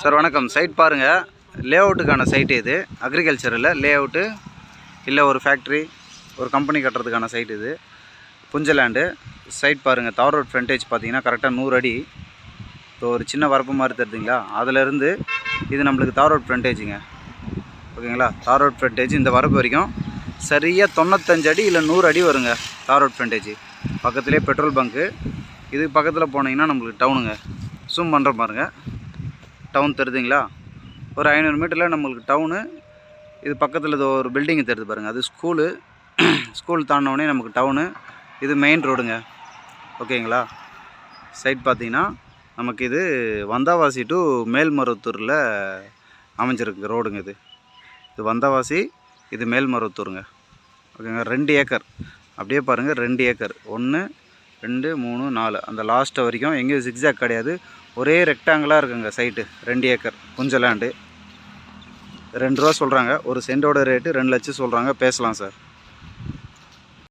Sir வணக்கம். Side பாருங்கள் லே அவுட்டுக்கான site இது. அக்ரிகல்ச்சரில் லே அவுட்டு இல்லை ஒரு ஃபேக்ட்ரி ஒரு கம்பெனி கட்டுறதுக்கான சைட் இது. புஞ்சலேண்டு சைட் பாருங்கள் தார் ரோட் ஃப்ரண்டேஜ் பார்த்தீங்கன்னா கரெக்டாக நூறு அடி. இப்போ ஒரு சின்ன வரப்பு மாதிரி தருதுங்களா? அதிலேருந்து இது நம்மளுக்கு தார் ரோட் ஃப்ரண்டேஜுங்க ஓகேங்களா? தார் ரோட் ஃப்ரண்டேஜ் இந்த வரப்பு வரைக்கும் சரியாக தொண்ணூத்தஞ்சு அடி இல்லை நூறு அடி வருங்க தார் ரோட் ஃப்ரண்டேஜ் பக்கத்துலேயே பெட்ரோல் பங்க்கு இதுக்கு பக்கத்தில் போனீங்கன்னா நம்மளுக்கு டவுனுங்க ஜூம் பண்ணுற பாருங்கள் டவுன் தெரியுதுங்களா ஒரு ஐநூறு மீட்டரில் நம்மளுக்கு டவுனு இது பக்கத்தில் இது ஒரு பில்டிங் தெரியுது பாருங்கள் அது ஸ்கூலு. ஸ்கூல் தாண்டினோடனே நமக்கு டவுனு. இது மெயின் ரோடுங்க. ஓகேங்களா? சைட் பார்த்தீங்கன்னா நமக்கு இது வந்தாவாசி டு மேல்மருவத்தூரில் அமைஞ்சிருக்கு ரோடுங்க இது. இது வந்தாவாசி இது மேல்மருவத்தூருங்க. ஓகேங்க? ரெண்டு ஏக்கர். அப்படியே பாருங்கள் ரெண்டு ஏக்கர். ஒன்று ரெண்டு மூணு நாலு. அந்த லாஸ்ட்டு வரைக்கும் எங்கேயும் சிக்ஸாக் கிடையாது. ஒரே ரெக்டாங்கிளாக இருக்குங்க சைட்டு ரெண்டு ஏக்கர் புஞ்ச லேண்டு ரெண்டு ரூபா சொல்கிறாங்க ஒரு சென்டோட ரேட்டு ரெண்டு லட்சம் சொல்கிறாங்க பேசலாம் சார்